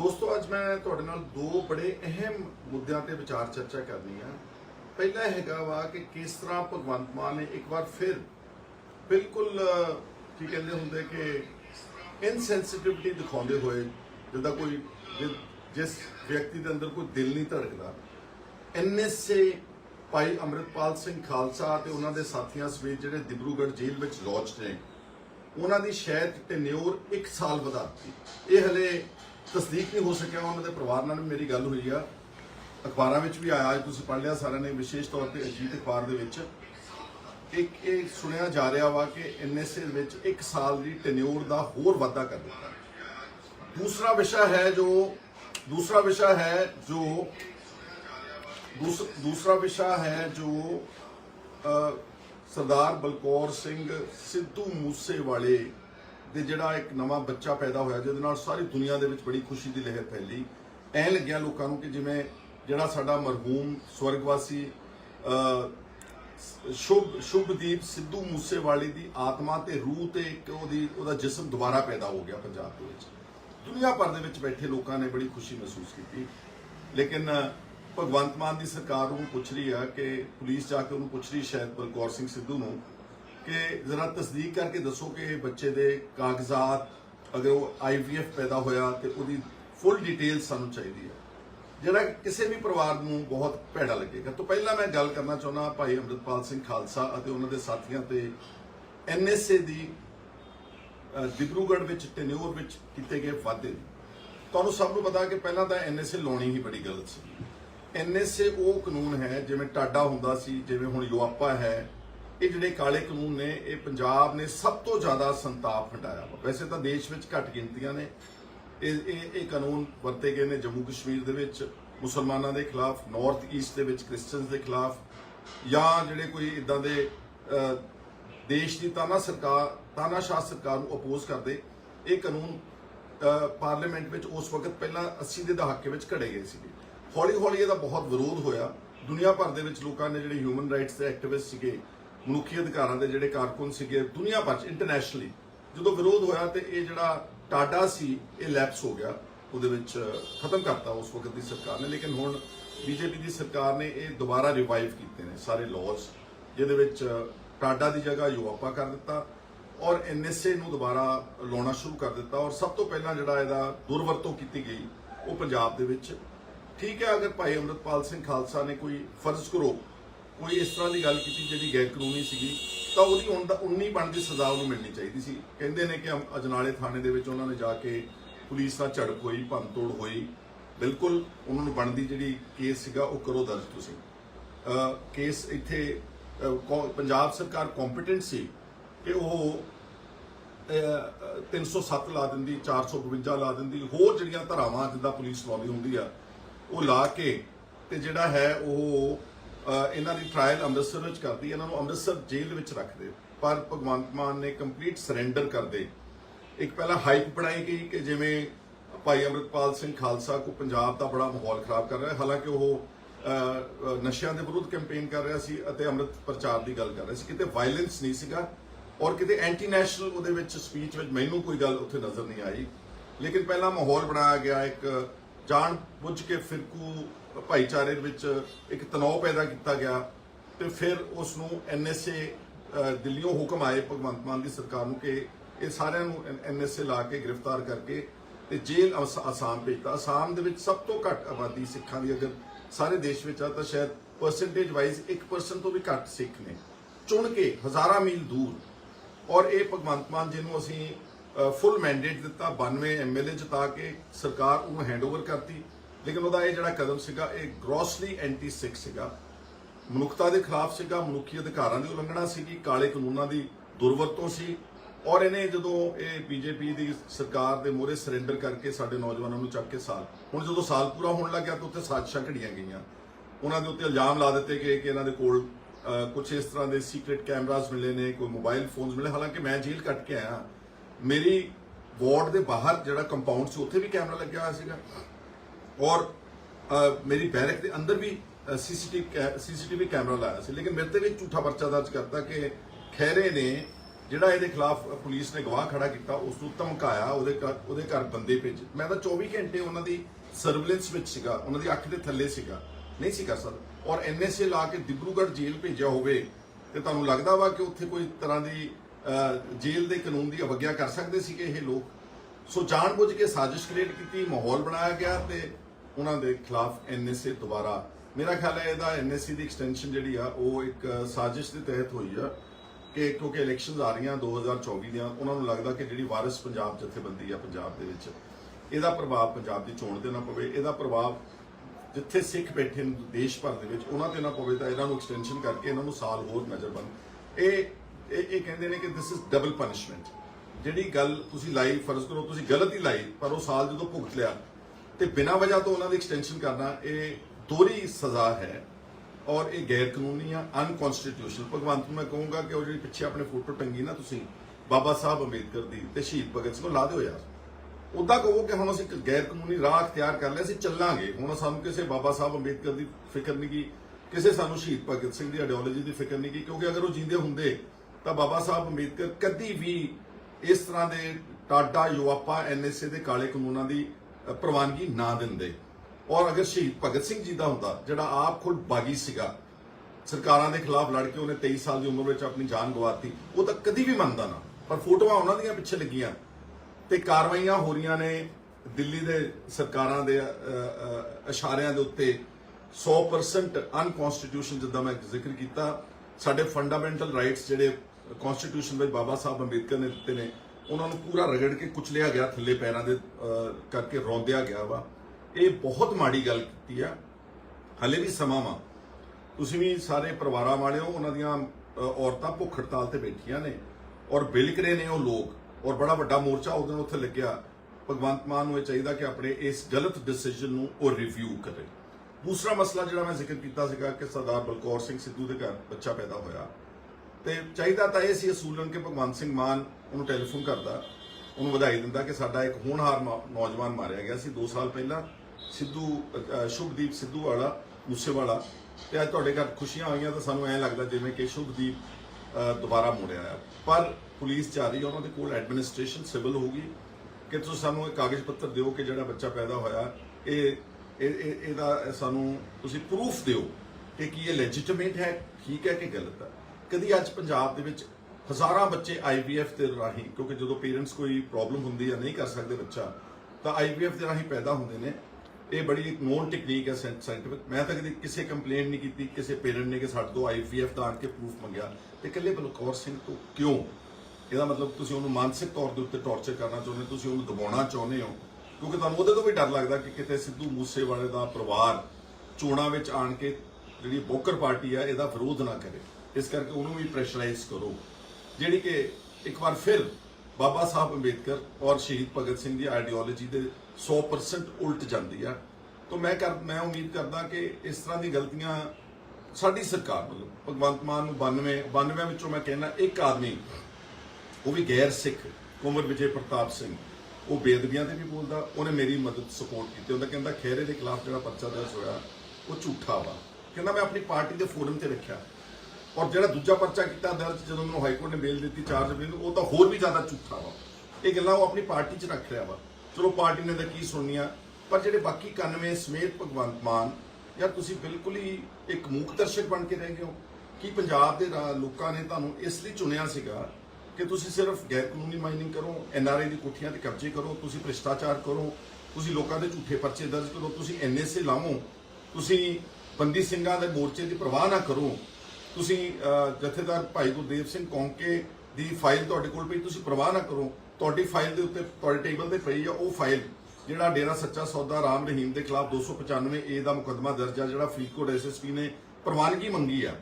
ਦੋਸਤੋ, ਅੱਜ ਮੈਂ ਤੁਹਾਡੇ ਨਾਲ ਦੋ ਬੜੇ ਅਹਿਮ ਮੁੱਦਿਆਂ ਤੇ ਵਿਚਾਰ ਚਰਚਾ ਕਰਨੀ ਆ। ਪਹਿਲਾ ਹੈਗਾ ਵਾ ਕਿ ਕਿਸ ਤਰ੍ਹਾਂ ਭਗਵੰਤ ਮਾਨ ਨੇ ਇੱਕ ਵਾਰ ਫਿਰ ਬਿਲਕੁਲ ਕੀ ਕਹਿੰਦੇ ਹੁੰਦੇ ਕਿ ਇਨਸੈਂਸਿਟਿਵਿਟੀ ਦਿਖਾਉਂਦੇ ਹੋਏ ਜਿੱਦਾਂ ਕੋਈ ਜਿਸ ਵਿਅਕਤੀ ਦੇ ਅੰਦਰ ਕੋਈ ਦਿਲ ਨਹੀਂ ਧੜਕਦਾ। ਐਨਐਸਏ ਭਾਈ ਅੰਮ੍ਰਿਤਪਾਲ ਸਿੰਘ ਖਾਲਸਾ ਤੇ ਉਹਨਾਂ ਦੇ ਸਾਥੀਆਂ ਸਮੇਤ ਜਿਹੜੇ ਦਿਬਰੂਗੜ੍ਹ ਜੇਲ੍ਹ ਵਿੱਚ ਲੌਜਡ ਨੇ, ਉਹਨਾਂ ਦੀ ਸ਼ਾਇਦ ਟੈਨਿਓਰ 1 ਸਾਲ ਵਧਾ ਦਿੱਤੀ। ਇਹ ਹਲੇ ਤਸਦੀਕ ਨਹੀਂ ਹੋ ਸਕਿਆ, ਉਹਨਾਂ ਦੇ ਪਰਿਵਾਰ ਨਾਲ ਵੀ ਮੇਰੀ ਗੱਲ ਹੋਈ ਆ। ਅਖਬਾਰਾਂ ਵਿੱਚ ਵੀ ਆਇਆ, ਅੱਜ ਤੁਸੀਂ ਪੜ੍ਹ ਲਿਆ, ਸਾਰਿਆਂ ਨੇ ਵਿਸ਼ੇਸ਼ ਤੌਰ ਤੇ ਅਜੀਤ ਅਖਬਾਰ ਦੇ ਵਿੱਚ। ਇੱਕ ਇਹ ਸੁਣਿਆ ਜਾ ਰਿਹਾ ਵਾ ਕਿ ਐਨਐਸਏ ਵਿੱਚ 1 ਸਾਲ ਦੀ ਟੈਨਿਓਰ ਦਾ ਹੋਰ ਵਾਧਾ ਕਰ ਦਿੱਤਾ। ਦੂਸਰਾ ਵਿਸ਼ਾ ਹੈ ਜੋ, ਦੂਸਰਾ ਵਿਸ਼ਾ ਹੈ ਜੋ, ਦੂਸ- ਦੂਸਰਾ ਵਿਸ਼ਾ ਹੈ ਜੋ ਸਰਦਾਰ ਬਲਕੌਰ ਸਿੰਘ ਸਿੱਧੂ ਮੂਸੇਵਾਲੇ ਦੇ ਜਿਹੜਾ ਇੱਕ ਨਵਾਂ ਬੱਚਾ ਪੈਦਾ ਹੋਇਆ, ਜਿਹਦੇ ਨਾਲ ਸਾਰੀ ਦੁਨੀਆ ਦੇ ਵਿੱਚ ਬੜੀ ਖੁਸ਼ੀ ਦੀ ਲਹਿਰ ਫੈਲੀ। ਐਂ ਲੱਗਿਆ ਲੋਕਾਂ ਨੂੰ ਕਿ ਜਿਵੇਂ ਜਿਹੜਾ ਸਾਡਾ ਮਰਹੂਮ ਸਵਰਗਵਾਸੀ ਸ਼ੁਭ, ਸ਼ੁਭਦੀਪ ਸਿੱਧੂ ਮੂਸੇਵਾਲੇ ਦੀ ਆਤਮਾ ਤੇ ਰੂਹ ਤੇ ਇੱਕ ਉਹਦੀ, ਉਹਦਾ ਜਿਸਮ ਦੁਬਾਰਾ ਪੈਦਾ ਹੋ ਗਿਆ ਪੰਜਾਬ ਦੇ ਵਿੱਚ। ਦੁਨੀਆ ਭਰ ਦੇ ਵਿੱਚ ਬੈਠੇ ਲੋਕਾਂ ਨੇ ਬੜੀ ਖੁਸ਼ੀ ਮਹਿਸੂਸ ਕੀਤੀ। ਲੇਕਿਨ, ਭਗਵੰਤ ਮਾਨ ਦੀ ਸਰਕਾਰ ਨੂੰ ਪੁੱਛ ਰਹੀ ਆ ਕਿ ਪੁਲਿਸ ਜਾ ਕੇ ਉਹਨੂੰ ਪੁੱਛ ਰਹੀ, ਸ਼ਾਇਦ ਬਲਕੌਰ ਸਿੰਘ ਸਿੱਧੂ ਨੂੰ ਕਿ ਜ਼ਰਾ ਤਸਦੀਕ ਕਰਕੇ ਦੱਸੋ ਕਿ ਬੱਚੇ ਦੇ ਕਾਗਜ਼ਾਤ, ਅਗਰ ਉਹ ਆਈਵੀਐਫ ਪੈਦਾ ਹੋਇਆ ਤੇ ਉਹਦੀ ਫੁੱਲ ਡਿਟੇਲ ਸਾਨੂੰ ਚਾਹੀਦੀ ਹੈ। ਜਿਹੜਾ ਕਿਸੇ ਵੀ ਪਰਿਵਾਰ ਨੂੰ ਬਹੁਤ ਭੈੜਾ ਲੱਗੇਗਾ। ਤੋਂ ਪਹਿਲਾਂ ਮੈਂ ਗੱਲ ਕਰਨਾ ਚਾਹੁੰਦਾ ਭਾਈ ਅੰਮ੍ਰਿਤਪਾਲ ਸਿੰਘ ਖਾਲਸਾ ਅਤੇ ਉਹਨਾਂ ਦੇ ਸਾਥੀਆਂ ਤੇ ਐਨਐਸਏ ਦੀ ਡਿਬਰੂਗੜ੍ਹ ਵਿੱਚ, ਟੈਨਿਓਰ ਵਿੱਚ ਕੀਤੇ ਗਏ ਵਾਅਦੇ ਦੀ। ਤੁਹਾਨੂੰ ਸਭ ਨੂੰ ਪਤਾ ਕਿ ਪਹਿਲਾਂ ਤਾਂ ਐਨਐਸਏ ਲਾਉਣੀ ਹੀ ਬੜੀ ਗਲਤ ਸੀ। ਐਨਐਸਏ ਉਹ ਕਾਨੂੰਨ ਹੈ, ਜਿਵੇਂ ਟਾਡਾ ਹੁੰਦਾ ਸੀ, ਜਿਵੇਂ ਹੁਣ ਯੂਆਪਾ ਹੈ ਇਹ ਜਿਹੜੇ ਕਾਲੇ ਕਾਨੂੰਨ ਨੇ, ਇਹ ਪੰਜਾਬ ਨੇ ਸਭ ਤੋਂ ਜ਼ਿਆਦਾ ਸੰਤਾਪ ਹਟਾਇਆ ਵਾ। ਵੈਸੇ ਤਾਂ ਦੇਸ਼ ਵਿੱਚ ਘੱਟ ਗਿਣਤੀਆਂ ਨੇ। ਇਹ ਇਹ ਇਹ ਕਾਨੂੰਨ ਵਰਤੇ ਗਏ ਨੇ ਜੰਮੂ ਕਸ਼ਮੀਰ ਦੇ ਵਿੱਚ। ਮੁਸਲਮਾਨਾਂ ਦੇ ਖਿਲਾਫ ਨਾਰਥ ਈਸਟ ਦੇ ਵਿੱਚ ਕ੍ਰਿਸਚੀਅਨਸ ਦੇ ਖਿਲਾਫ। ਜਾਂ ਜਿਹੜੇ ਕੋਈ ਇਦਾਂ ਦੇ ਦੇਸ਼ ਦੀ ਤਾਨਾ ਸਰਕਾਰ ਤਾਨਾਸ਼ਾਹ ਸਰਕਾਰ ਨੂੰ ਅਪੋਜ਼ ਕਰਦੇ, ਇਹ ਕਾਨੂੰਨ ਪਾਰਲੀਮੈਂਟ ਵਿੱਚ ਉਸ ਵਕਤ ਪਹਿਲਾਂ 80 ਦੇ ਦਹਾਕੇ ਵਿੱਚ ਘੜੇ ਗਏ ਸੀਗੇ। ਹੌਲੀ ਹੌਲੀ ਇਹਦਾ ਬਹੁਤ ਵਿਰੋਧ ਹੋਇਆ। ਦੁਨੀਆ ਭਰ ਦੇ ਵਿੱਚ ਲੋਕਾਂ ਨੇ ਜਿਹੜੇ ਹਿਊਮਨ ਰਾਈਟਸ ਦੇ ਐਕਟਿਵਿਸਟ ਸੀਗੇ ਮਨੁੱਖੀ ਅਧਿਕਾਰਾਂ ਦੇ ਜਿਹੜੇ ਕਾਰਕੁਨ ਸੀਗੇ ਦੁਨੀਆ ਭਰ ਚ ਇੰਟਰਨੈਸ਼ਨਲੀ ਜਦੋਂ ਵਿਰੋਧ ਹੋਇਆ ਤੇ ਇਹ ਜਿਹੜਾ ਟਾਡਾ ਸੀ, ਇਹ ਲੈਪਸ ਹੋ ਗਿਆ, ਉਹਦੇ ਵਿੱਚ ਖਤਮ ਕਰਤਾ ਉਸ ਵਕਤ ਦੀ ਸਰਕਾਰ ਨੇ। ਲੇਕਿਨ ਹੁਣ ਬੀਜੇਪੀ ਦੀ ਸਰਕਾਰ ਨੇ ਇਹ ਦੁਬਾਰਾ ਰਿਵਾਈਵ ਕੀਤੇ ਨੇ ਸਾਰੇ ਲਾਜ਼ ਜਿਹਦੇ ਵਿੱਚ ਟਾਡਾ ਦੀ ਜਗ੍ਹਾ ਯੂਆਪਾ ਕਰ ਦਿੱਤਾ ਔਰ ਐਨਐਸਏ ਨੂੰ ਦੁਬਾਰਾ ਲਾਉਣਾ ਸ਼ੁਰੂ ਕਰ ਦਿੱਤਾ। ਔਰ ਸਭ ਤੋਂ ਪਹਿਲਾਂ ਜਿਹੜਾ ਇਹਦਾ ਦੁਰਵਰਤੋਂ ਕੀਤੀ ਗਈ, ਉਹ ਪੰਜਾਬ ਦੇ ਵਿੱਚ। ਠੀਕ ਹੈ, ਅਗਰ ਭਾਈ ਅੰਮ੍ਰਿਤਪਾਲ ਸਿੰਘ ਖਾਲਸਾ ਨੇ ਕੋਈ ਫਰਜ਼ ਕਰੋ ਕੋਈ ਇਸ ਤਰ੍ਹਾਂ ਦੀ ਗੱਲ ਕੀਤੀ ਜਿਹੜੀ ਗੈਰ ਕਾਨੂੰਨੀ ਸੀਗੀ ਤਾਂ ਉਹਦੀ ਹੁਣ ਦਾ 19 ਬਣਦੀ ਸਜ਼ਾ ਉਹਨੂੰ ਮਿਲਣੀ ਚਾਹੀਦੀ ਸੀ। ਕਹਿੰਦੇ ਨੇ ਕਿ ਅਜਨਾਲੇ ਥਾਣੇ ਦੇ ਵਿੱਚ ਉਹਨਾਂ ਨੇ ਜਾ ਕੇ ਪੁਲਿਸ ਨਾਲ ਝੜਪ ਹੋਈ ਭੰਨਤੋੜ ਹੋਈ। ਬਿਲਕੁਲ ਉਹਨਾਂ ਨੂੰ ਬਣਦੀ ਜਿਹੜੀ ਕੇਸ ਸੀਗਾ ਉਹ ਕਰੋ ਦਰਜ ਤੁਸੀਂ। ਕੇਸ ਇੱਥੇ ਪੰਜਾਬ ਸਰਕਾਰ ਕੰਪੀਟੈਂਟ ਸੀ ਕਿ ਉਹ ਅਹ, 307 ਲਾ ਦਿੰਦੀ 452 ਲਾ ਦਿੰਦੀ ਹੋਰ ਜਿਹੜੀਆਂ ਧਰਾਵਾਂ ਜਿੱਦਾਂ ਪੁਲਿਸ ਲਾਉਂਦੀ ਹੁੰਦੀ ਆ ਉਹ ਲਾ ਕੇ ਤੇ ਜਿਹੜਾ ਹੈ ਉਹ ਇਹਨਾਂ ਦੀ ਟ੍ਰਾਇਲ ਅੰਮ੍ਰਿਤਸਰ ਵਿੱਚ ਕਰਦੀ ਇਹਨਾਂ ਨੂੰ ਅੰਮ੍ਰਿਤਸਰ ਜੇਲ੍ਹ ਵਿੱਚ ਰੱਖਦੇ। ਪਰ ਭਗਵੰਤ ਮਾਨ ਨੇ ਕੰਪਲੀਟ ਸਰੈਂਡਰ ਕਰਦੇ ਇੱਕ ਪਹਿਲਾਂ ਹਾਈਪ ਬਣਾਈ ਗਈ ਕਿ ਜਿਵੇਂ ਭਾਈ ਅੰਮ੍ਰਿਤਪਾਲ ਸਿੰਘ ਖਾਲਸਾ ਕੋ ਪੰਜਾਬ ਦਾ ਬੜਾ ਮਾਹੌਲ ਖਰਾਬ ਕਰ ਰਿਹਾ। ਹਾਲਾਂਕਿ ਉਹ ਨਸ਼ਿਆਂ ਦੇ ਵਿਰੁੱਧ ਕੈਂਪੇਨ ਕਰ ਰਿਹਾ ਸੀ ਅਤੇ ਅੰਮ੍ਰਿਤ ਪ੍ਰਚਾਰ ਦੀ ਗੱਲ ਕਰ ਰਿਹਾ ਸੀ। ਕਿਤੇ ਵਾਇਲੈਂਸ ਨਹੀਂ ਸੀਗਾ ਔਰ ਕਿਤੇ ਐਂਟੀ ਨੈਸ਼ਨਲ ਉਹਦੇ ਵਿੱਚ ਸਪੀਚ ਵਿੱਚ ਮੈਨੂੰ ਕੋਈ ਗੱਲ ਉੱਥੇ ਨਜ਼ਰ ਨਹੀਂ ਆਈ। ਲੇਕਿਨ ਪਹਿਲਾਂ ਮਾਹੌਲ ਬਣਾਇਆ ਗਿਆ। ਇੱਕ ਜਾਣ ਬੁੱਝ ਕੇ ਫਿਰਕੂ ਭਾਈਚਾਰੇ ਦੇ ਵਿੱਚ ਇੱਕ ਤਣਾਅ ਪੈਦਾ ਕੀਤਾ ਗਿਆ ਤੇ ਫਿਰ ਉਸ ਨੂੰ ਐਨਐਸਏ ਦਿੱਲੀੋਂ ਹੁਕਮ ਆਏ ਭਗਵੰਤ ਮਾਨ ਦੀ ਸਰਕਾਰ ਨੂੰ ਕਿ ਇਹ ਸਾਰਿਆਂ ਨੂੰ ਐਨਐਸਏ ਲਾ ਕੇ ਗ੍ਰਿਫਤਾਰ ਕਰਕੇ ਤੇ ਜੇਲ੍ਹ ਅਸ- ਆਸਾਮ ਭੇਜਤਾ। ਆਸਾਮ ਦੇ ਵਿੱਚ ਸਭ ਤੋਂ ਘੱਟ ਆਬਾਦੀ ਸਿੱਖਾਂ ਦੀ ਅਗਰ ਸਾਰੇ ਦੇਸ਼ ਵਿੱਚ ਆ ਤਾਂ ਸ਼ਾਇਦ ਪਰਸੈਂਟੇਜ ਵਾਈਜ਼ 1% ਤੋਂ ਵੀ ਘੱਟ ਸਿੱਖ ਨੇ। ਚੁਣ ਕੇ ਹਜ਼ਾਰਾਂ ਮੀਲ ਦੂਰ। ਔਰ ਇਹ ਭਗਵੰਤ ਮਾਨ ਜੀ ਨੂੰ ਅਸੀਂ ਫੁੱਲ ਮੈਂਡੇਟ ਦਿੱਤਾ 92 ਐਮਐਲਏ ਜਿਤਾ ਕੇ ਸਰਕਾਰ ਉਹਨੂੰ ਹੈਂਡਓਵਰ ਕਰਤੀ। ਲੇਕਿਨ ਉਹਦਾ ਇਹ ਜਿਹੜਾ ਕਦਮ ਸੀਗਾ, ਇਹ ਗ੍ਰੋਸਲੀ ਐਂਟੀ ਸਿੱਖ ਸੀਗਾ। ਮਨੁੱਖਤਾ ਦੇ ਖਿਲਾਫ ਸੀਗਾ, ਮਨੁੱਖੀ ਅਧਿਕਾਰਾਂ ਦੀ ਉਲੰਘਣਾ ਸੀਗੀ, ਕਾਲੇ ਕਾਨੂੰਨਾਂ ਦੀ ਦੁਰਵਰਤੋਂ ਸੀ। ਔਰ ਇਹਨੇ ਜਦੋਂ ਇਹ ਬੀਜੇਪੀ ਦੀ ਸਰਕਾਰ ਦੇ ਮੋਹਰੇ ਸਰੈਂਡਰ ਕਰਕੇ ਸਾਡੇ ਨੌਜਵਾਨਾਂ ਨੂੰ ਚੱਕ ਕੇ ਸਾਲ, ਹੁਣ ਜਦੋਂ ਸਾਲ ਪੂਰਾ ਹੋਣ ਲੱਗਿਆ ਤਾਂ ਉੱਥੇ ਸਾਜ਼ਿਸ਼ਾਂ ਘੜੀਆਂ ਗਈਆਂ। ਉਹਨਾਂ ਦੇ ਉੱਤੇ ਇਲਜ਼ਾਮ ਲਾ ਦਿੱਤੇ ਗਏ ਕਿ ਇਹਨਾਂ ਦੇ ਕੋਲ ਕੁਝ ਇਸ ਤਰ੍ਹਾਂ ਦੇ ਸੀਕ੍ਰੀਟ ਕੈਮਰਾਜ਼ ਮਿਲੇ ਨੇ, ਕੋਈ ਮੋਬਾਈਲ ਫੋਨਸ ਮਿਲੇ। ਹਾਲਾਂਕਿ ਮੈਂ ਜੇਲ੍ਹ ਕੱਟ ਕੇ ਆਇਆ। ਮੇਰੀ ਵਾਰਡ ਦੇ ਬਾਹਰ ਜਿਹੜਾ ਕੰਪਾਊਂਡ ਸੀ, ਉੱਥੇ ਵੀ ਕੈਮਰਾ ਲੱਗਿਆ ਹੋਇਆ ਸੀਗਾ। ਔਰ ਅ, ਮੇਰੀ ਬੈਰਕ ਦੇ ਅੰਦਰ ਵੀ ਸੀਸੀਟੀਵੀ ਸੀਸੀਟੀਵੀ ਕੈਮਰਾ ਲਾਇਆ ਸੀ। ਲੇਕਿਨ ਮੇਰੇ ਤੇ ਵੀ ਝੂਠਾ ਪਰਚਾ ਦਰਜ ਕਰਤਾ ਕਿ ਖੈਰੇ ਨੇ ਜਿਹੜਾ ਇਹਦੇ ਖਿਲਾਫ ਪੁਲਿਸ ਨੇ ਗਵਾਹ ਖੜਾ ਕੀਤਾ ਉਸ ਨੂੰ ਧਮਕਾਇਆ ਉਹਦੇ ਘਰ ਉਹਦੇ ਘਰ ਬੰਦੇ ਭੇਜੇ। ਮੈਂ ਤਾਂ 24 ਘੰਟੇ ਉਹਨਾਂ ਦੀ ਸਰਵੇਲੈਂਸ ਵਿੱਚ ਸੀਗਾ ਉਹਨਾਂ ਦੀ ਅੱਖ ਦੇ ਥੱਲੇ ਸੀਗਾ ਨਹੀਂ ਸੀ ਕਰ ਸਕਦਾ ਔਰ ਐਨਐਸਏ ਲਾ ਕੇ ਦਿਬਰੂਗੜ੍ਹ ਜੇਲ੍ਹ ਭੇਜਿਆ ਹੋਵੇ ਤੇ ਤੁਹਾਨੂੰ ਲੱਗਦਾ ਵਾ ਕਿ ਉੱਥੇ ਕੋਈ ਤਰ੍ਹਾਂ ਦੀ ਜੇਲ੍ਹ ਦੇ ਕਾਨੂੰਨ ਦੀ ਅਵਗਿਆ ਕਰ ਸਕਦੇ ਸੀਗੇ ਇਹ ਲੋਕ? ਸੋ ਜਾਣਬੁੱਝ ਕੇ ਸਾਜ਼ਿਸ਼ ਕ੍ਰੀਏਟ ਕੀਤੀ ਮਾਹੌਲ ਬਣਾਇਆ ਗਿਆ ਤੇ ਉਹਨਾਂ ਦੇ ਖਿਲਾਫ ਐਨਐਸਏ ਦੁਬਾਰਾ। ਮੇਰਾ ਖਿਆਲ ਹੈ ਇਹਦਾ ਐਨਐਸਏ ਦੀ ਐਕਸਟੈਂਸ਼ਨ ਜਿਹੜੀ ਆ, ਉਹ ਇੱਕ ਸਾਜ਼ਿਸ਼ ਦੇ ਤਹਿਤ ਹੋਈ ਆ ਕਿ ਕਿਉਂਕਿ ਇਲੈਕਸ਼ਨਸ ਆ ਰਹੀਆਂ 2024 ਦੀਆਂ, ਉਹਨਾਂ ਨੂੰ ਲੱਗਦਾ ਕਿ ਜਿਹੜੀ ਵਾਰਿਸ ਪੰਜਾਬ ਜਥੇਬੰਦੀ ਆ ਪੰਜਾਬ ਦੇ ਵਿੱਚ, ਇਹਦਾ ਪ੍ਰਭਾਵ ਪੰਜਾਬ ਦੀ ਚੋਣ ਤੇ ਨਾ ਪਵੇ, ਇਹਦਾ ਪ੍ਰਭਾਵ ਜਿੱਥੇ ਸਿੱਖ ਬੈਠੇ ਨੇ ਦੇਸ਼ ਭਰ ਦੇ ਵਿੱਚ, ਉਹਨਾਂ ਤੇ ਨਾ ਪਵੇ ਤਾਂ ਇਹਨਾਂ ਨੂੰ ਐਕਸਟੈਂਸ਼ਨ ਕਰਕੇ ਇਹਨਾਂ ਨੂੰ ਸਾਲ ਹੋਰ ਨਜ਼ਰਬੰਦ ਇਹ ਇਹ ਇਹ ਕਹਿੰਦੇ ਨੇ ਕਿ ਦਿਸ ਇਜ਼ ਡਬਲ ਪਨਿਸ਼ਮੈਂਟ ਜਿਹੜੀ ਗੱਲ ਤੁਸੀਂ ਲਾਈ, ਫਰਜ਼ ਕਰੋ ਤੁਸੀਂ ਗਲਤ ਹੀ ਲਾਈ, ਪਰ ਉਹ ਸਾਲ ਜਦੋਂ ਭੁਗਤ ਲਿਆ ਤੇ ਬਿਨਾਂ ਵਜ੍ਹਾ ਤੋਂ ਉਹਨਾਂ ਦੀ ਐਕਸਟੈਂਸ਼ਨ ਕਰਨਾ ਇਹ ਦੋਹਰੀ ਸਜ਼ਾ ਹੈ ਔਰ ਇਹ ਗੈਰ ਕਾਨੂੰਨੀ ਆ ਅਨਕਨਸਟੀਟਿਊਸ਼ਨਲ ਭਗਵੰਤ ਨੂੰ ਮੈਂ ਕਹੂੰਗਾ ਕਿ ਉਹ ਜਿਹੜੀ ਪਿੱਛੇ ਆਪਣੇ ਫੋਟੋ ਟੰਗੀ ਨਾ ਤੁਸੀਂ, ਬਾਬਾ ਸਾਹਿਬ ਅੰਬੇਦਕਰ ਦੀ ਤੇ ਸ਼ਹੀਦ ਭਗਤ ਸਿੰਘ ਨੂੰ ਲਾ ਦਿਓ ਯਾਰ। ਉਦਾਂ ਕਹੋ ਕਿ ਹੁਣ ਅਸੀਂ ਗੈਰ ਕਾਨੂੰਨੀ ਰਾਹ ਅਖਤਿਆਰ ਕਰ ਲਿਆ, ਅਸੀਂ ਚੱਲਾਂਗੇ। ਹੁਣ ਸਾਨੂੰ ਕਿਸੇ ਬਾਬਾ ਸਾਹਿਬ ਅੰਬੇਦਕਰ ਦੀ ਫਿਕਰ ਨਹੀਂ ਕੀ, ਕਿਸੇ ਸਾਨੂੰ ਸ਼ਹੀਦ ਭਗਤ ਸਿੰਘ ਦੀ ਆਈਡੀਓਲੋਜੀ ਦੀ ਫਿਕਰ ਨਹੀਂ ਕੀ, ਕਿਉਂਕਿ ਅਗਰ ਉਹ ਜਿੰਦੇ ਹੁੰਦੇ, ਤਾਂ ਬਾਬਾ ਸਾਹਿਬ ਅੰਬੇਦਕਰ ਕਦੀ ਵੀ ਇਸ ਤਰ੍ਹਾਂ ਦੇ ਟਾਟਾ ਯੂਆਪਾ ਐਨਐਸਏ ਦੇ ਕਾਲੇ ਕਾਨੂੰਨਾਂ ਦੀ ਪ੍ਰਵਾਨਗੀ ਨਾ ਦਿੰਦੇ। ਔਰ ਅਗਰ ਸ਼ਹੀਦ ਭਗਤ ਸਿੰਘ ਜੀ ਦਾ ਹੁੰਦਾ, ਜਿਹੜਾ ਆਪ ਖੁਦ ਬਾਗੀ ਸੀਗਾ, ਸਰਕਾਰਾਂ ਦੇ ਖਿਲਾਫ ਲੜ ਕੇ ਉਹਨੇ 23 ਸਾਲ ਦੀ ਉਮਰ ਵਿੱਚ ਆਪਣੀ ਜਾਨ ਗਵਾਤੀ, ਉਹ ਤਾਂ ਕਦੀ ਵੀ ਮੰਨਦਾ ਨਾ। ਪਰ ਫੋਟੋਆਂ ਉਹਨਾਂ ਦੀਆਂ ਪਿੱਛੇ ਲੱਗੀਆਂ ਤੇ ਕਾਰਵਾਈਆਂ ਹੋ ਰਹੀਆਂ ਨੇ ਦਿੱਲੀ ਦੇ ਸਰਕਾਰਾਂ ਦੇ ਇਸ਼ਾਰਿਆਂ ਦੇ ਉੱਤੇ। 100% ਅਨਕਨਸਟੀਟਿਊਸ਼ਨ ਜਿੱਦਾਂ ਮੈਂ ਜ਼ਿਕਰ ਕੀਤਾ, ਸਾਡੇ ਫੰਡਾਮੈਂਟਲ ਰਾਈਟਸ ਜਿਹੜੇ ਕਨਸਟੀਟਿਊਸ਼ਨ ਵਿੱਚ ਬਾਬਾ ਸਾਹਿਬ ਅੰਬੇਦਕਰ ਨੇ ਦਿੱਤੇ ਨੇ ਉਹਨਾਂ ਨੂੰ ਪੂਰਾ ਰਗੜ ਕੇ ਕੁਚਲਿਆ ਗਿਆ, ਥੱਲੇ ਪੈਰਾਂ ਦੇ ਕਰਕੇ ਰੋਂਦਿਆ ਗਿਆ ਵਾ। ਇਹ ਬਹੁਤ ਮਾੜੀ ਗੱਲ ਕੀਤੀ ਆ। ਹਲੇ ਵੀ ਸਮਾਂ ਵਾ। ਤੁਸੀਂ ਵੀ ਸਾਰੇ ਪਰਿਵਾਰਾਂ ਵਾਲਿਓ, ਉਹਨਾਂ ਦੀਆਂ ਔਰਤਾਂ ਭੁੱਖ ਹੜਤਾਲ ਤੇ ਬੈਠੀਆਂ ਨੇ ਔਰ ਬਿਲਕ ਰਹੇ ਨੇ ਉਹ ਲੋਕ ਔਰ ਬੜਾ ਵੱਡਾ ਮੋਰਚਾ ਉਹਦੇ ਨਾਲ ਉੱਥੇ ਲੱਗਿਆ। ਭਗਵੰਤ ਮਾਨ ਨੂੰ ਇਹ ਚਾਹੀਦਾ ਕਿ ਆਪਣੇ ਇਸ ਗਲਤ ਡਿਸੀਜਨ ਨੂੰ ਉਹ ਰਿਵਿਊ ਕਰੇ। ਦੂਸਰਾ ਮਸਲਾ ਜਿਹੜਾ ਮੈਂ ਜ਼ਿਕਰ ਕੀਤਾ ਸੀਗਾ ਕਿ ਸਰਦਾਰ ਬਲਕੌਰ ਸਿੰਘ ਸਿੱਧੂ ਦੇ ਘਰ ਬੱਚਾ ਪੈਦਾ ਹੋਇਆ। ਤੇ ਚਾਹੀਦਾ ਤਾਂ ਇਹ ਸੀ ਅਸੂਲਨ ਕਿ ਭਗਵੰਤ ਸਿੰਘ ਮਾਨ ਉਹਨੂੰ ਟੈਲੀਫੋਨ ਕਰਦਾ, ਉਹਨੂੰ ਵਧਾਈ ਦਿੰਦਾ ਕਿ ਸਾਡਾ ਇੱਕ ਹੋਣਹਾਰ ਨੌਜਵਾਨ ਮਾਰਿਆ ਗਿਆ ਸੀ 2 ਸਾਲ ਪਹਿਲਾਂ, ਸਿੱਧੂ ਸ਼ੁਭਦੀਪ ਸਿੱਧੂ ਵਾਲਾ, ਮੂਸੇ ਵਾਲਾ। ਤੇ ਅੱਜ ਤੁਹਾਡੇ ਘਰ ਖੁਸ਼ੀਆਂ ਆਈਆਂ ਤਾਂ ਸਾਨੂੰ ਐਂ ਲੱਗਦਾ ਜਿਵੇਂ ਕਿ ਸ਼ੁਭਦੀਪ ਦੁਬਾਰਾ ਮੁੜਿਆ ਆ ਪਰ ਪੁਲਿਸ ਜਾ ਰਹੀ ਉਹਨਾਂ ਦੇ ਕੋਲ ਐਡਮਿਨਿਸਟ੍ਰੇਸ਼ਨ ਸਿਵਲ ਹੋਊਗੀ। ਕਿ ਤੁਸੀਂ ਸਾਨੂੰ ਇਹ ਕਾਗਜ਼ ਪੱਤਰ ਦਿਓ ਕਿ ਜਿਹੜਾ ਬੱਚਾ ਪੈਦਾ ਹੋਇਆ, ਇਹ ਇਹ ਇਹਦਾ ਸਾਨੂੰ ਤੁਸੀਂ ਪ੍ਰੂਫ ਦਿਓ ਕਿ ਕੀ ਇਹ ਲੈਜੀਟੀਮੇਟ ਹੈ, ਠੀਕ ਹੈ ਕਿ ਗਲਤ ਹੈ। ਕਦੀ ਅੱਜ ਪੰਜਾਬ ਦੇ ਵਿੱਚ ਹਜ਼ਾਰਾਂ ਬੱਚੇ ਆਈਵੀਐਫ ਦੇ ਰਾਹੀਂ ਕਿਉਂਕਿ ਜਦੋਂ ਪੇਰੈਂਟਸ ਕੋਈ ਪ੍ਰੋਬਲਮ ਹੁੰਦੀ ਹੈ ਨਹੀਂ ਕਰ ਸਕਦੇ ਬੱਚਾ ਤਾਂ ਆਈਵੀਐਫ ਦੇ ਰਾਹੀਂ ਪੈਦਾ ਹੁੰਦੇ ਨੇ। ਇਹ ਬੜੀ ਇੱਕ ਨੋਨ ਟੈਕਨੀਕ ਹੈ ਸਾਇੰਟਿਫਿਕ ਮੈਂ ਤਾਂ ਕਦੀ ਕਿਸੇ ਕੰਪਲੇਂਟ ਨਹੀਂ ਕੀਤੀ ਕਿਸੇ ਪੇਰੈਂਟ ਨੇ ਕਿ ਸਾਡੇ ਤੋਂ ਆਈਵੀਐਫ ਦਾ ਆਣ ਕੇ ਪ੍ਰੂਫ ਮੰਗਿਆ। ਤੇ ਇਕੱਲੇ ਬਲਕੌਰ ਸਿੰਘ ਤੋਂ ਕਿਉਂ? ਇਹਦਾ ਮਤਲਬ ਤੁਸੀਂ ਉਹਨੂੰ ਮਾਨਸਿਕ ਤੌਰ ਦੇ ਉੱਤੇ ਟੌਰਚਰ ਕਰਨਾ ਚਾਹੁੰਦੇ ਹੋ, ਤੁਸੀਂ ਉਹਨੂੰ ਦਬਾਉਣਾ ਚਾਹੁੰਦੇ ਹੋ। ਕਿਉਂਕਿ ਤੁਹਾਨੂੰ ਉਹਦੇ ਤੋਂ ਵੀ ਡਰ ਲੱਗਦਾ ਕਿ ਕਿਤੇ ਸਿੱਧੂ ਮੂਸੇਵਾਲੇ ਦਾ ਪਰਿਵਾਰ ਚੋਣਾਂ ਵਿੱਚ ਆਣ ਕੇ ਜਿਹੜੀ ਬੋਕਰ ਪਾਰਟੀ ਆ ਇਹਦਾ ਵਿਰੋਧ ਨਾ ਕਰੇ। ਇਸ ਕਰਕੇ ਉਹਨੂੰ ਵੀ ਪ੍ਰੈਸ਼ਰਾਈਜ਼ ਕਰੋ। ਜਿਹੜੀ ਕਿ ਇੱਕ ਵਾਰ ਫਿਰ ਬਾਬਾ ਸਾਹਿਬ ਅੰਬੇਦਕਰ ਔਰ ਸ਼ਹੀਦ ਭਗਤ ਸਿੰਘ ਦੀ ਆਈਡੀਓਲੋਜੀ ਦੇ 100% ਉਲਟ ਜਾਂਦੀ ਆ। ਤਾਂ ਮੈਂ ਕਰ, ਮੈਂ ਉਮੀਦ ਕਰਦਾ ਕਿ ਇਸ ਤਰ੍ਹਾਂ ਦੀ ਗਲਤੀਆਂ ਸਾਡੀ ਸਰਕਾਰ ਵੱਲੋਂ, ਭਗਵੰਤ ਮਾਨ ਨੂੰ 92 92 ਵਿੱਚੋਂ ਮੈਂ ਕਹਿੰਦਾ ਇੱਕ ਆਦਮੀ, ਉਹ ਵੀ ਗੈਰ ਸਿੱਖ, ਕੁੰਵਰ ਵਿਜੇ ਪ੍ਰਤਾਪ ਸਿੰਘ, ਉਹ ਬੇਦਬੀਆਂ ਤੇ ਵੀ ਬੋਲਦਾ, ਉਹਨੇ ਮੇਰੀ ਮਦਦ ਸਪੋਰਟ ਕੀਤੀ। ਉਹਦਾ ਕਹਿੰਦਾ, ਖਹਿਰੇ ਦੇ ਖਿਲਾਫ ਜਿਹੜਾ ਪਰਚਾ ਦਰਜ ਹੋਇਆ, ਉਹ ਝੂਠਾ ਵਾ। ਕਹਿੰਦਾ, ਮੈਂ ਆਪਣੀ ਪਾਰਟੀ ਦੇ ਫੋਰਮ ਤੇ ਰੱਖਿਆ। ਔਰ ਜਿਹੜਾ ਦੂਜਾ ਪਰਚਾ ਕੀਤਾ ਅਦਾਲਤ ਜਦੋਂ ਮੈਨੂੰ ਹਾਈ ਕੋਰਟ ਨੇ ਬੇਲ ਦਿੱਤੀ ਚਾਰਜ ਬੇਲ, ਉਹ ਤਾਂ ਹੋਰ ਵੀ ਜ਼ਿਆਦਾ ਝੂਠਾ ਵਾ। ਇਹ ਗੱਲਾਂ ਉਹ ਆਪਣੀ ਪਾਰਟੀ 'ਚ ਰੱਖ ਰਿਹਾ ਵਾ। ਚਲੋ ਪਾਰਟੀ ਨੇ ਤਾਂ ਕੀ ਸੁਣਨੀਆਂ ਪਰ ਜਿਹੜੇ ਬਾਕੀ 91 ਸਮੇਤ ਭਗਵੰਤ ਮਾਨ, ਯਾਰ ਤੁਸੀਂ ਬਿਲਕੁਲ ਹੀ ਇੱਕ ਮੂਕ ਦਰਸ਼ਕ ਬਣ ਕੇ ਰਹਿ ਗਏ ਹੋ। ਕਿ ਪੰਜਾਬ ਦੇ ਰਾ- ਲੋਕਾਂ ਨੇ ਤੁਹਾਨੂੰ ਇਸ ਲਈ ਚੁਣਿਆ ਸੀਗਾ ਕਿ ਤੁਸੀਂ ਸਿਰਫ ਗੈਰ ਕਾਨੂੰਨੀ ਮਾਈਨਿੰਗ ਕਰੋ ਐਨਆਰਆਈ ਦੀ ਕੋਠੀਆਂ ਤੇ ਕਬਜ਼ੇ ਕਰੋ, ਤੁਸੀਂ ਭ੍ਰਿਸ਼ਟਾਚਾਰ ਕਰੋ, ਤੁਸੀਂ ਲੋਕਾਂ ਦੇ ਝੂਠੇ ਪਰਚੇ ਦਰਜ ਕਰੋ, ਤੁਸੀਂ ਐਨਐਸਏ ਲਾਵੋ ਤੁਸੀਂ ਬੰਦੀ ਸਿੰਘਾਂ ਦੇ ਮੋਰਚੇ ਦੀ ਪਰਵਾਹ ਨਾ ਕਰੋ ਤੁਸੀਂ ਜਥੇਦਾਰ ਭਾਈ ਗੁਰਦੇਵ ਸਿੰਘ ਕੌਂਕੇ ਦੀ ਫਾਈਲ ਤੁਹਾਡੇ ਕੋਲ ਪਈ, ਤੁਸੀਂ ਪ੍ਰਵਾਹ ਨਾ ਕਰੋ। ਤੁਹਾਡੀ ਫਾਈਲ ਦੇ ਉੱਤੇ, ਤੁਹਾਡੇ ਟੇਬਲ ਤੇ ਪਈ ਆ ਉਹ ਫਾਈਲ, ਜਿਹੜਾ ਡੇਰਾ ਸੱਚਾ ਸੌਦਾ ਰਾਮ ਰਹੀਮ ਦੇ ਖਿਲਾਫ 295 ਏ ਦਾ ਮੁਕੱਦਮਾ ਦਰਜ ਆ, ਜਿਹੜਾ ਫਰੀਦਕੋਟ ਐਸਐਸਪੀ ਨੇ ਪ੍ਰਵਾਨਗੀ ਮੰਗੀ ਆ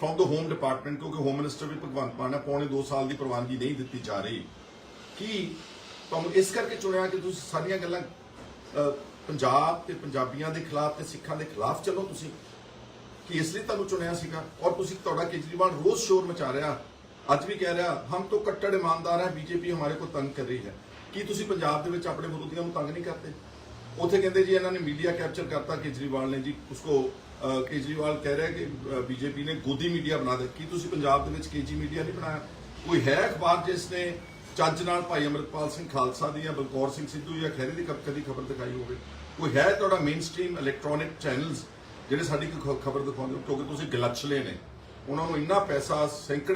ਫਰੋਮ ਦ ਹੋਮ ਡਿਪਾਰਟਮੈਂਟ ਕਿਉਂਕਿ ਹੋਮ ਮਿਨਿਸਟਰ ਵੀ ਭਗਵੰਤ ਮਾਨ ਨੇ ਪੌਣੇ 2 ਸਾਲ ਦੀ ਪ੍ਰਵਾਨਗੀ ਨਹੀਂ ਦਿੱਤੀ ਜਾ ਰਹੀ। ਕੀ ਤੁਹਾਨੂੰ ਇਸ ਕਰਕੇ ਚੁਣਿਆ ਕਿ ਤੁਸੀਂ ਸਾਰੀਆਂ ਗੱਲਾਂ ਪੰਜਾਬ ਤੇ ਪੰਜਾਬੀਆਂ ਦੇ ਖਿਲਾਫ ਤੇ ਸਿੱਖਾਂ ਦੇ ਖਿਲਾਫ ਚੱਲੋ ਤੁਸੀਂ? ਕਿ ਇਸ ਲਈ ਤੁਹਾਨੂੰ ਚੁਣਿਆ ਸੀਗਾ ਔਰ ਤੁਸੀਂ ਤੁਹਾਡਾ ਕੇਜਰੀਵਾਲ ਰੋਜ਼ ਸ਼ੋਰ ਮਚਾ ਰਿਹਾ। ਅੱਜ ਵੀ ਕਹਿ ਰਿਹਾ ਹਮ ਤੋਂ ਕੱਟੜ ਇਮਾਨਦਾਰ ਹੈ ਬੀਜੇਪੀ ਹਮਾਰੇ ਕੋ ਤੰਗ ਕਰ ਰਹੀ ਹੈ। ਕੀ ਤੁਸੀਂ ਪੰਜਾਬ ਦੇ ਵਿੱਚ ਆਪਣੇ ਵਿਰੋਧੀਆਂ ਨੂੰ ਤੰਗ ਨਹੀਂ ਕਰਦੇ? ਉੱਥੇ ਕਹਿੰਦੇ ਜੀ ਇਹਨਾਂ ਨੇ ਮੀਡੀਆ ਕੈਪਚਰ ਕਰਤਾ ਕੇਜਰੀਵਾਲ ਨੇ ਜੀ। ਉਸਕੋ ਅਹ, ਕੇਜਰੀਵਾਲ ਕਹਿ ਰਿਹਾ ਕਿ ਬੀਜੇਪੀ ਨੇ ਗੋਦੀ ਮੀਡੀਆ ਬਣਾ ਦਿੱਤਾ। ਕੀ ਤੁਸੀਂ ਪੰਜਾਬ ਦੇ ਵਿੱਚ ਕੇਜੀ ਮੀਡੀਆ ਨਹੀਂ ਬਣਾਇਆ? ਕੋਈ ਹੈ ਅਖਬਾਰ ਜਿਸ ਨੇ ਚੱਜ ਨਾਲ ਭਾਈ ਅਮਰਪਾਲ ਸਿੰਘ ਖਾਲਸਾ ਦੀ ਜਾਂ ਬਲਕੌਰ ਸਿੰਘ ਸਿੱਧੂ ਜਾਂ ਖਹਿਰੇ ਦੀ ਕ- ਕਦੀ ਖਬਰ ਦਿਖਾਈ ਹੋਵੇ? ਕੋਈ ਹੈ ਤੁਹਾਡਾ ਮੇਨ ਸਟ੍ਰੀਮ ਇਲੈਕਟ੍ਰੋਨਿਕ ਚੈਨਲਸ ਜਿਹੜੇ ਸਾਡੀ ਖਬਰ ਦਿਖਾਉਂਦੇ ਹੋ? ਕਿਉਂਕਿ ਤੁਸੀਂ ਗਲਛਲੇ ਨੇ ਉਹਨਾਂ ਨੂੰ ਇੰਨਾ ਪੈਸਾ ਸੈਂਕੜੇ